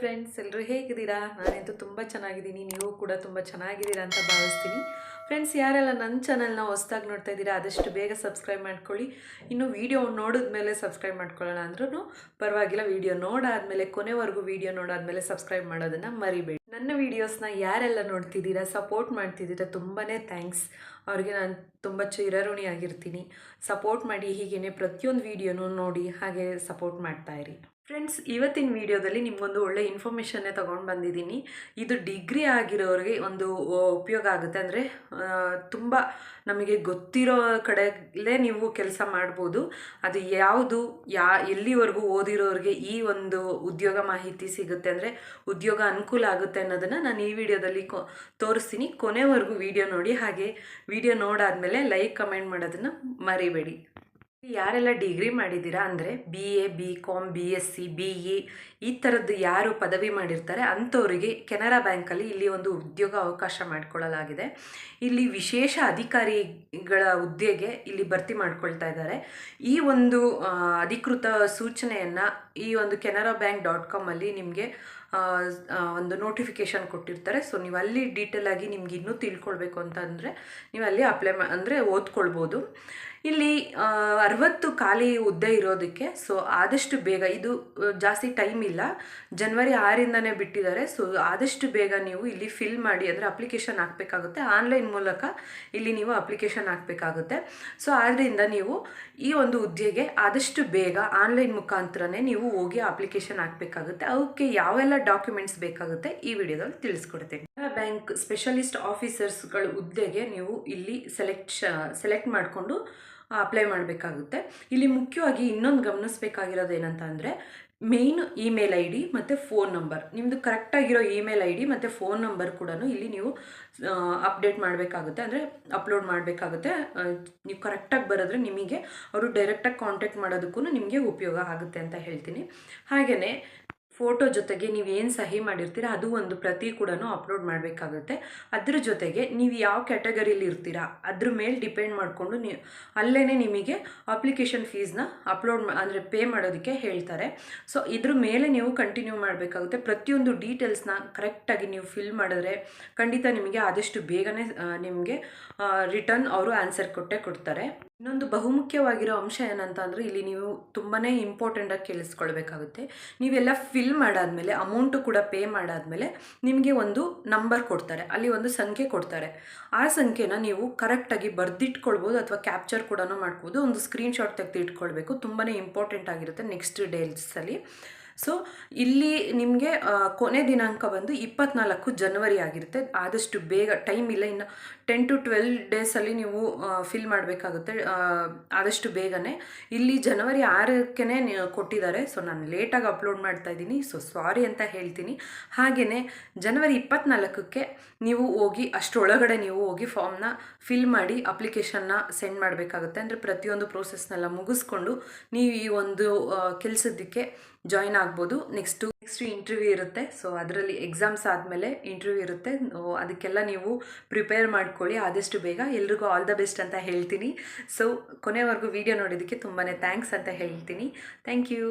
Friends ಎಲ್ಲರೂ ಹೇಗಿದ್ದೀರಾ? ನಾನಂತೂ ತುಂಬ ಚೆನ್ನಾಗಿದ್ದೀನಿ. ನೀವು ಕೂಡ ತುಂಬ ಚೆನ್ನಾಗಿದ್ದೀರಾ ಅಂತ ಭಾವಿಸ್ತೀನಿ. ಫ್ರೆಂಡ್ಸ್ ಯಾರೆಲ್ಲ ನನ್ನ ಚಾನಲ್ನ ಹೊಸ್ದಾಗಿ ನೋಡ್ತಾ ಇದ್ದೀರಾ, ಆದಷ್ಟು ಬೇಗ ಸಬ್ಸ್ಕ್ರೈಬ್ ಮಾಡ್ಕೊಳ್ಳಿ. ಇನ್ನು ವೀಡಿಯೋ ನೋಡಿದ ಮೇಲೆ ಸಬ್ಸ್ಕ್ರೈಬ್ ಮಾಡ್ಕೊಳ್ಳೋಣ ಅಂದ್ರೂ ಪರವಾಗಿಲ್ಲ. ವೀಡಿಯೋ ನೋಡಾದಮೇಲೆ, ಕೊನೆವರೆಗೂ ವೀಡಿಯೋ ನೋಡಾದಮೇಲೆ ಸಬ್ಸ್ಕ್ರೈಬ್ ಮಾಡೋದನ್ನು ಮರಿಬೇಡಿ. ನನ್ನ ವೀಡಿಯೋಸ್ನ ಯಾರೆಲ್ಲ ನೋಡ್ತಿದ್ದೀರಾ ಸಪೋರ್ಟ್ ಮಾಡ್ತಿದ್ದೀರಾ ತುಂಬಾ ಥ್ಯಾಂಕ್ಸ್ ಅವ್ರಿಗೆ ನಾನು ತುಂಬ ಚಿರಋಣಿಯಾಗಿರ್ತೀನಿ ಸಪೋರ್ಟ್ ಮಾಡಿ ಹೀಗೇ ಪ್ರತಿಯೊಂದು ವೀಡಿಯೋನೂ ನೋಡಿ ಹಾಗೆ ಸಪೋರ್ಟ್ ಮಾಡ್ತಾ ಇರಿ. ಫ್ರೆಂಡ್ಸ್ ಇವತ್ತಿನ ವಿಡಿಯೋದಲ್ಲಿ ನಿಮಗೊಂದು ಒಳ್ಳೆ ಇನ್ಫಾರ್ಮೇಷನ್ನೇ ತೊಗೊಂಡು ಬಂದಿದ್ದೀನಿ. ಇದು ಡಿಗ್ರಿ ಆಗಿರೋರಿಗೆ ಒಂದು ಉಪಯೋಗ ಆಗುತ್ತೆ ಅಂದರೆ ತುಂಬ ನಮಗೆ ಗೊತ್ತಿರೋ ಕಡೆಯಲ್ಲೇ ನೀವು ಕೆಲಸ ಮಾಡ್ಬೋದು. ಅದು ಯಾವುದು, ಯಾ, ಎಲ್ಲಿವರೆಗೂ ಓದಿರೋರಿಗೆ ಈ ಒಂದು ಉದ್ಯೋಗ ಮಾಹಿತಿ ಸಿಗುತ್ತೆ ಅಂದರೆ, ಉದ್ಯೋಗ ಅನುಕೂಲ ಆಗುತ್ತೆ ಅನ್ನೋದನ್ನು ನಾನು ಈ ವಿಡಿಯೋದಲ್ಲಿ ಕೊ, ತೋರಿಸ್ತೀನಿ. ಕೊನೆವರೆಗೂ ವಿಡಿಯೋ ನೋಡಿ. ಹಾಗೆ ವಿಡಿಯೋ ನೋಡಾದ್ಮೇಲೆ ಲೈಕ್, ಕಮೆಂಟ್ ಮಾಡೋದನ್ನು ಮರಿಬೇಡಿ. ಯಾರೆಲ್ಲ ಡಿಗ್ರಿ ಮಾಡಿದ್ದೀರಾ ಅಂದರೆ B A B com B S C B E ಈ ಥರದ್ದು ಯಾರು ಪದವಿ ಮಾಡಿರ್ತಾರೆ ಅಂಥವರಿಗೆ ಕೆನರಾ ಬ್ಯಾಂಕಲ್ಲಿ ಇಲ್ಲಿ ಒಂದು ಉದ್ಯೋಗ ಅವಕಾಶ ಮಾಡಿಕೊಳ್ಳಲಾಗಿದೆ ಇಲ್ಲಿ ವಿಶೇಷ ಅಧಿಕಾರಿಗಳ ಹುದ್ದೆಗೆ ಇಲ್ಲಿ ಭರ್ತಿ ಮಾಡ್ಕೊಳ್ತಾ ಇದ್ದಾರೆ. ಈ ಒಂದು ಅಧಿಕೃತ ಸೂಚನೆಯನ್ನು ಈ ಒಂದು ಕೆನರಾ ಬ್ಯಾಂಕ್ ಡಾಟ್ ಕಾಮಲ್ಲಿ ನಿಮಗೆ ಒಂದು ನೋಟಿಫಿಕೇಶನ್ ಕೊಟ್ಟಿರ್ತಾರೆ. ಸೊ ನೀವು ಅಲ್ಲಿ ಡೀಟೇಲ್ ಆಗಿ ನಿಮ್ಗೆ ಇನ್ನೂ ತಿಳ್ಕೊಳ್ಬೇಕು ಅಂತಂದರೆ ನೀವು ಅಲ್ಲಿ ಅಪ್ಲೈ ಮಾ, ಅಂದರೆ ಓದ್ಕೊಳ್ಬೋದು. ಇಲ್ಲಿ ಅರವತ್ತು ಖಾಲಿ ಹುದ್ದೆ ಇರೋದಕ್ಕೆ ಸೊ ಆದಷ್ಟು ಬೇಗ, ಇದು ಜಾಸ್ತಿ ಟೈಮ್ ಇಲ್ಲ. ಜನವರಿ ಆರಿಂದನೇ ಬಿಟ್ಟಿದ್ದಾರೆ. ಸೊ ಆದಷ್ಟು ಬೇಗ ನೀವು ಇಲ್ಲಿ ಫಿಲ್ ಮಾಡಿ, ಅಂದರೆ ಅಪ್ಲಿಕೇಶನ್ ಹಾಕಬೇಕಾಗುತ್ತೆ. ಆನ್ಲೈನ್ ಮೂಲಕ ಇಲ್ಲಿ ನೀವು ಅಪ್ಲಿಕೇಶನ್ ಹಾಕಬೇಕಾಗುತ್ತೆ. ಸೊ ಆದ್ದರಿಂದ ನೀವು ಈ ಒಂದು ಹುದ್ದೆಗೆ ಆದಷ್ಟು ಬೇಗ ಆನ್ಲೈನ್ ಮುಖಾಂತರನೇ ನೀವು ಹೋಗಿ ಅಪ್ಲಿಕೇಶನ್ ಹಾಕಬೇಕಾಗುತ್ತೆ. ಅವಕ್ಕೆ ಯಾವೆಲ್ಲ ಡಾಕ್ಯುಮೆಂಟ್ಸ್ ಬೇಕಾಗುತ್ತೆ, ಈ ವಿಡಿಯೋದಲ್ಲಿ ತಿಳಿಸ್ಕೊಡ್ತೀನಿ. ಬ್ಯಾಂಕ್ ಸ್ಪೆಷಲಿಸ್ಟ್ ಆಫೀಸರ್ಸ್ಗಳ ಹುದ್ದೆಗೆ ನೀವು ಇಲ್ಲಿ ಸೆಲೆಕ್ಟ್ ಸೆಲೆಕ್ಟ್ ಮಾಡಿಕೊಂಡು ಅಪ್ಲೈ ಮಾಡಬೇಕಾಗುತ್ತೆ. ಇಲ್ಲಿ ಮುಖ್ಯವಾಗಿ ಇನ್ನೊಂದು ಗಮನಿಸಬೇಕಾಗಿರೋದು ಏನಂತ ಅಂದರೆ ಮೇಯ್ನ್ ಇಮೇಲ್ ಐ ಡಿ ಮತ್ತು ಫೋನ್ ನಂಬರ್ ನಿಮ್ಮದು ಕರೆಕ್ಟಾಗಿರೋ ಇಮೇಲ್ ಐ ಡಿ ಮತ್ತು ಫೋನ್ ನಂಬರ್ ಕೂಡ ಇಲ್ಲಿ ನೀವು ಅಪ್ಡೇಟ್ ಮಾಡಬೇಕಾಗುತ್ತೆ. ಅಂದರೆ ಅಪ್ಲೋಡ್ ಮಾಡಬೇಕಾಗುತ್ತೆ. ನೀವು ಕರೆಕ್ಟಾಗಿ ಬರೆದ್ರೆ ನಿಮಗೆ ಅವರು ಡೈರೆಕ್ಟಾಗಿ ಕಾಂಟ್ಯಾಕ್ಟ್ ಮಾಡೋದಕ್ಕೂ ನಿಮಗೆ ಉಪಯೋಗ ಆಗುತ್ತೆ ಅಂತ ಹೇಳ್ತೀನಿ. ಹಾಗೆಯೇ ಫೋಟೋ ಜೊತೆಗೆ ನೀವು ಏನು ಸಹಿ ಮಾಡಿರ್ತೀರ ಅದು ಒಂದು ಪ್ರತಿ ಕೂಡ ಅಪ್ಲೋಡ್ ಮಾಡಬೇಕಾಗುತ್ತೆ. ಅದ್ರ ಜೊತೆಗೆ ನೀವು ಯಾವ ಕ್ಯಾಟಗರಿಲಿ ಇರ್ತೀರಾ ಅದ್ರ ಮೇಲೆ ಡಿಪೆಂಡ್ ಮಾಡಿಕೊಂಡು ನೀವು ಅಲ್ಲೇ ನಿಮಗೆ ಅಪ್ಲಿಕೇಶನ್ ಫೀಸ್ನ ಅಪ್ಲೋಡ್ ಅಂದರೆ ಪೇ ಮಾಡೋದಕ್ಕೆ ಹೇಳ್ತಾರೆ. ಸೊ, ಇದ್ರ ಮೇಲೆ ನೀವು ಕಂಟಿನ್ಯೂ ಮಾಡಬೇಕಾಗುತ್ತೆ. ಪ್ರತಿಯೊಂದು ಡೀಟೇಲ್ಸ್ನ ಕರೆಕ್ಟಾಗಿ ನೀವು ಫಿಲ್ ಮಾಡಿದ್ರೆ ಖಂಡಿತ ನಿಮಗೆ ಆದಷ್ಟು ಬೇಗನೆ ನಿಮಗೆ ರಿಟರ್ನ್ ಅವರು ಆನ್ಸರ್ ಕೊಟ್ಟೆ ಕೊಡ್ತಾರೆ. ಇನ್ನೊಂದು ಬಹುಮುಖ್ಯವಾಗಿರೋ ಅಂಶ ಏನಂತ ಅಂದರೆ ಇಲ್ಲಿ ನೀವು ತುಂಬಾ ಇಂಪಾರ್ಟೆಂಟಾಗಿ ಕೇಳಿಸ್ಕೊಳ್ಬೇಕಾಗುತ್ತೆ. ನೀವೆಲ್ಲ ಫಿಲ್ ಮಾಡಾದ್ಮೇಲೆ ಅಮೌಂಟು ಕೂಡ ಪೇ ಮಾಡಾದಮೇಲೆ ನಿಮಗೆ ಒಂದು ನಂಬರ್ ಕೊಡ್ತಾರೆ. ಅಲ್ಲಿ ಒಂದು ಸಂಖ್ಯೆ ಕೊಡ್ತಾರೆ. ಆ ಸಂಖ್ಯೆನ ನೀವು ಕರೆಕ್ಟಾಗಿ ಬರೆದಿಟ್ಕೊಳ್ಬೋದು ಅಥವಾ ಕ್ಯಾಪ್ಚರ್ ಕೂಡ ಮಾಡ್ಬೋದು. ಒಂದು ಸ್ಕ್ರೀನ್ಶಾಟ್ ತೆಗೆದು ಇಟ್ಕೊಳ್ಬೇಕು ತುಂಬಾ ಇಂಪಾರ್ಟೆಂಟ್ ಆಗಿರುತ್ತೆ ನೆಕ್ಸ್ಟ್ ಡೇಲ್ಸಲ್ಲಿ ಸೊ ಇಲ್ಲಿ ನಿಮಗೆ ಕೊನೆ ದಿನಾಂಕ ಬಂದು ಇಪ್ಪತ್ನಾಲ್ಕು ಜನವರಿ ಆಗಿರುತ್ತೆ. ಆದಷ್ಟು ಬೇಗ ಟೈಮ್ ಇಲ್ಲ, ಇನ್ನು ಟೆನ್ ಟು ಟ್ವೆಲ್ ಡೇಸಲ್ಲಿ ನೀವು ಫಿಲ್ ಮಾಡಬೇಕಾಗುತ್ತೆ. ಆದಷ್ಟು ಬೇಗನೆ. ಇಲ್ಲಿ ಜನವರಿ ಆರಕ್ಕೆ ಕೊಟ್ಟಿದ್ದಾರೆ. ಸೊ ನಾನು ಲೇಟಾಗಿ ಅಪ್ಲೋಡ್ ಮಾಡ್ತಾ ಇದ್ದೀನಿ. ಸೊ ಸಾರಿ ಅಂತ ಹೇಳ್ತೀನಿ. ಹಾಗೆಯೇ ಜನವರಿ ಇಪ್ಪತ್ನಾಲ್ಕಕ್ಕೆ ನೀವು ಹೋಗಿ, ಅಷ್ಟರೊಳಗಡೆ ನೀವು ಹೋಗಿ ಫಾರ್ಮ್ನ ಫಿಲ್ ಮಾಡಿ ಅಪ್ಲಿಕೇಶನ್ನ ಸೆಂಡ್ ಮಾಡಬೇಕಾಗುತ್ತೆ. ಅಂದರೆ ಪ್ರತಿಯೊಂದು ಪ್ರೋಸೆಸ್ನೆಲ್ಲ ಮುಗಿಸ್ಕೊಂಡು, ನೀವು ಈ ಒಂದು ಕೆಲಸದಕ್ಕೆ ಜಾಯಿನ್ ಆಗ್ಬೋದು. ನೆಕ್ಸ್ಟು ನೆಕ್ಸ್ಟ್ ಇಂಟರ್ವ್ಯೂ ಇರುತ್ತೆ. ಸೊ ಅದರಲ್ಲಿ ಎಕ್ಸಾಮ್ಸ್ ಆದಮೇಲೆ ಇಂಟರ್ವ್ಯೂ ಇರುತ್ತೆ. ಅದಕ್ಕೆಲ್ಲ ನೀವು ಪ್ರಿಪೇರ್ ಮಾಡ್ಕೊಳ್ಳಿ. ಆದಷ್ಟು ಬೇಗ. ಎಲ್ರಿಗೂ ಆಲ್ ದ ಬೆಸ್ಟ್ ಅಂತ ಹೇಳ್ತೀನಿ. ಸೊ ಕೊನೆವರೆಗೂ ವಿಡಿಯೋ ನೋಡಿದ್ದಕ್ಕೆ ತುಂಬಾ ಥ್ಯಾಂಕ್ಸ್ ಅಂತ ಹೇಳ್ತೀನಿ. Thank you